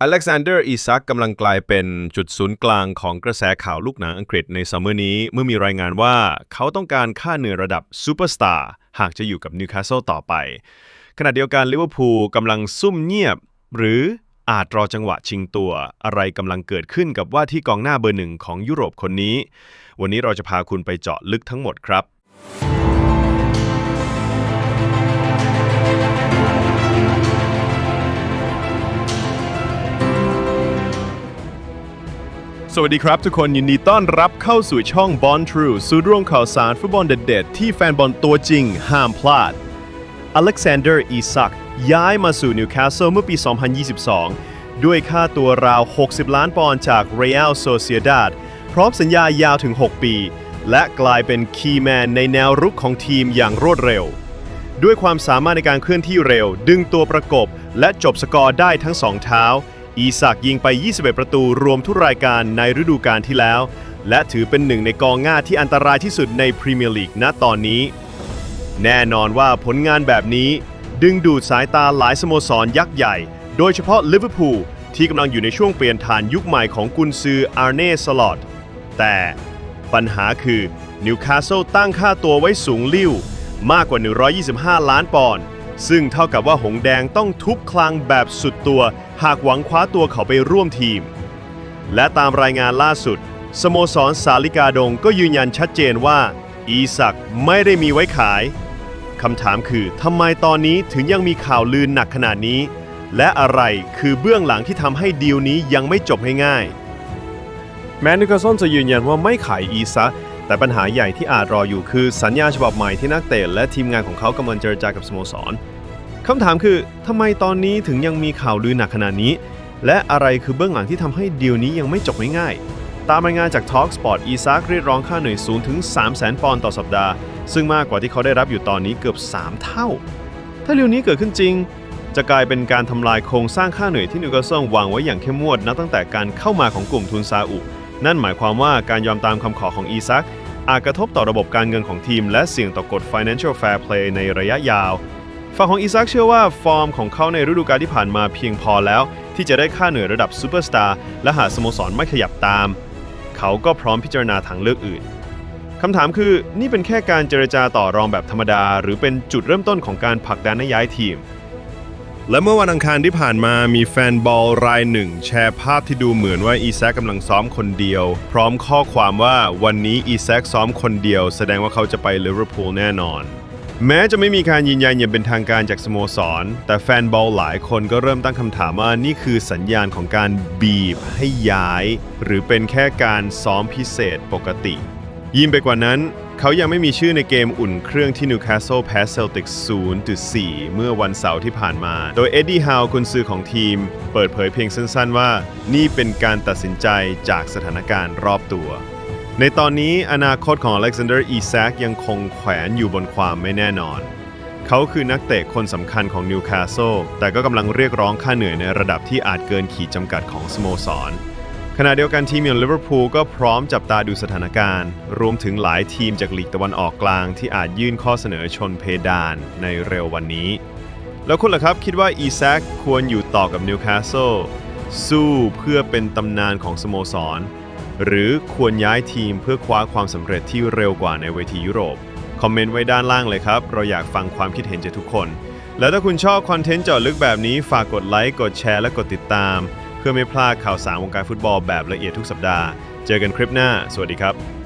อเล็กซานเดอร์อีซักกำลังกลายเป็นจุดศูนย์กลางของกระแสข่าวลูกหนังอังกฤษในซัมเมอร์นี้เมื่อมีรายงานว่าเขาต้องการค่าเหนื่อยระดับซูเปอร์สตาร์หากจะอยู่กับนิวคาสเซิลต่อไป ขณะเดียวกันลิเวอร์พูลกำลังซุ่มเงียบ หรืออาจรอจังหวะชิงตัว อะไรกำลังเกิดขึ้นกับว่าที่กองหน้าเบอร์หนึ่งของยุโรปคนนี้ วันนี้เราจะพาคุณไปเจาะลึกทั้งหมดครับ สวัสดีครับทุกคนยินดีต้อนรับเข้าสู่ช่อง Bon True สูดร่วงข่าวสารฟุตบอลเด็ดๆ ที่แฟนบอลตัวจริงห้ามพลาด อเล็กซานเดอร์อีซักย้ายมาสู่นิวคาสเซิลเมื่อปี 2022 ด้วยค่าตัวราว 60 ล้านปอนด์จาก Real Sociedad พร้อมสัญญายาวถึง 6 ปี และกลายเป็นคีย์แมนในแนวรุกของทีมอย่างรวดเร็ว ด้วยความสามารถในการเคลื่อนที่เร็ว ดึงตัวประกบและจบสกอร์ได้ทั้งสองเท้า อีสักยิงไป 21 ประตูรวมทุกรายการในฤดูกาลที่แล้ว และถือเป็นหนึ่งในกองหน้าที่อันตรายที่สุดในพรีเมียร์ลีกณตอนนี้ แน่นอนว่าผลงานแบบนี้ ดึงดูดสายตาหลายสโมสรยักษ์ใหญ่ โดยเฉพาะลิเวอร์พูลที่กำลังอยู่ในช่วงเปลี่ยนฐานยุคใหม่ของกุนซืออาร์เน่สลอตแต่ปัญหาคือนิวคาสเซิลตั้งค่าตัวไว้สูงลิ่วมากกว่า 125 ล้านปอนด์ ซึ่งเท่ากับว่าหงแดงต้องทุบคลังแบบสุดตัว หากหวังคว้าตัวเขาไปร่วมทีม และตามรายงานล่าสุด สโมสรสาลิกาดงก็ยืนยันชัดเจนว่า อีสักไม่ได้มีไว้ขายคำถามคือทำไมตอนนี้ถึงยังมีข่าวลือหนักขนาดนี้ และอะไรคือเบื้องหลังที่ทำให้ดีลนี้ยังไม่จบง่ายๆแม้นิคลสันจะยืนยันว่าไม่ขายอีซัก แต่ปัญหาใหญ่ที่อาจรออยู่คือสัญญาฉบับใหม่ที่นักเตะและทีมงานของเขากำลังเจรจากับสโมสรคำถามคือทำไมตอนนี้ถึงยังมีข่าวลือหนักขนาดนี้ และอะไรคือเบื้องหลังที่ทำให้ดีลนี้ยังไม่จบง่ายๆตามรายงานจาก Talk Sport อีซักเรียกร้องค่าเหนื่อยสูงถึง 3 0 0 0 0 0 ปอนด์ต่อสัปดาห์ ซึ่งมากกว่าที่เขาได้รับอยู่ตอนนี้เกือบ 3 เท่า ถ้าดีลนี้เกิดขึ้นจริง จะกลายเป็นการทำลายโครงสร้างค่าเหนื่อยที่นิวคาสเซิลวางไว้อย่างเข้มงวดนับตั้งแต่การเข้ามาของกลุ่มทุนซาอุ นั่นหมายความว่าการยอมตามคำขอของอีซักอาจกระทบต่อระบบการเงินของทีม และเสี่ยงต่อกฎ Financial Fair Play ในระยะยาวฝั่งของอีซักเชื่อว่าฟอร์มของเขาในฤดูกาลที่ผ่านมาเพียงพอแล้ว ที่จะได้ค่าเหนื่อยระดับซูเปอร์สตาร์และหากสโมสรไม่ขยับตาม เขาก็พร้อมพิจารณาทางเลือกอื่นคำถามคือนี่เป็นแค่การเจรจาต่อรองแบบธรรมดา หรือเป็นจุดเริ่มต้นของการผลักดันให้ย้ายทีม และเมื่อวันอังคารที่ผ่านมามีแฟนบอลรายหนึ่ง แชร์ภาพที่ดูเหมือนว่าอีแซกกำลังซ้อมคนเดียว พร้อมข้อความว่าวันนี้อีแซกซ้อมคนเดียว แสดงว่าเขาจะไปลิเวอร์พูลแน่นอน แม้จะไม่มีการยืนยันอย่างเป็นทางการจากสโมสร แต่แฟนบอลหลายคนก็เริ่มตั้งคำถามว่านี่คือสัญญาณของการบีบให้ย้าย หรือเป็นแค่การซ้อมพิเศษปกติ ยิ่งไปกว่านั้น เขายังไม่มีชื่อในเกมอุ่นเครื่องที่นิวคาสเซิลแพ้เซลติก0-4 เมื่อวันเสาร์ที่ผ่านมา โดยเอ็ดดี้ฮาวกุนซือของทีม เปิดเผยเพียงสั้นๆว่า นี่เป็นการตัดสินใจจากสถานการณ์รอบตัว ในตอนนี้อนาคตของอเล็กซานเดอร์อีแซกยังคงแขวนอยู่บนความไม่แน่นอน เขาคือนักเตะคนสำคัญของนิวคาสเซิลแต่ก็กำลังเรียกร้องค่าเหนื่อยในระดับที่อาจเกินขีดจำกัดของสโมสร ขณะเดียวกันทีมอย่างลิเวอร์พูลก็พร้อมจับตาดูสถานการณ์ รวมถึงหลายทีมจากลีกตะวันออกกลางที่อาจยื่นข้อเสนอชนเพดานในเร็ววันนี้ แล้วคุณล่ะครับคิดว่าอีแซคควรอยู่ต่อกับนิวคาสเซิลสู้เพื่อเป็นตำนานของสโมสร หรือควรย้ายทีมเพื่อคว้าความสำเร็จที่เร็วกว่าในเวทียุโรป คอมเมนต์ไว้ด้านล่างเลยครับ เราอยากฟังความคิดเห็นจากทุกคน แล้วถ้าคุณชอบคอนเทนต์เจาะลึกแบบนี้ฝากกดไลค์กดแชร์และกดติดตาม พื่อไม่พลาดข่าวสารวงการฟุตบอลแบบละเอียดทุกสัปดาห์ เจอกันคลิปหน้า สวัสดีครับ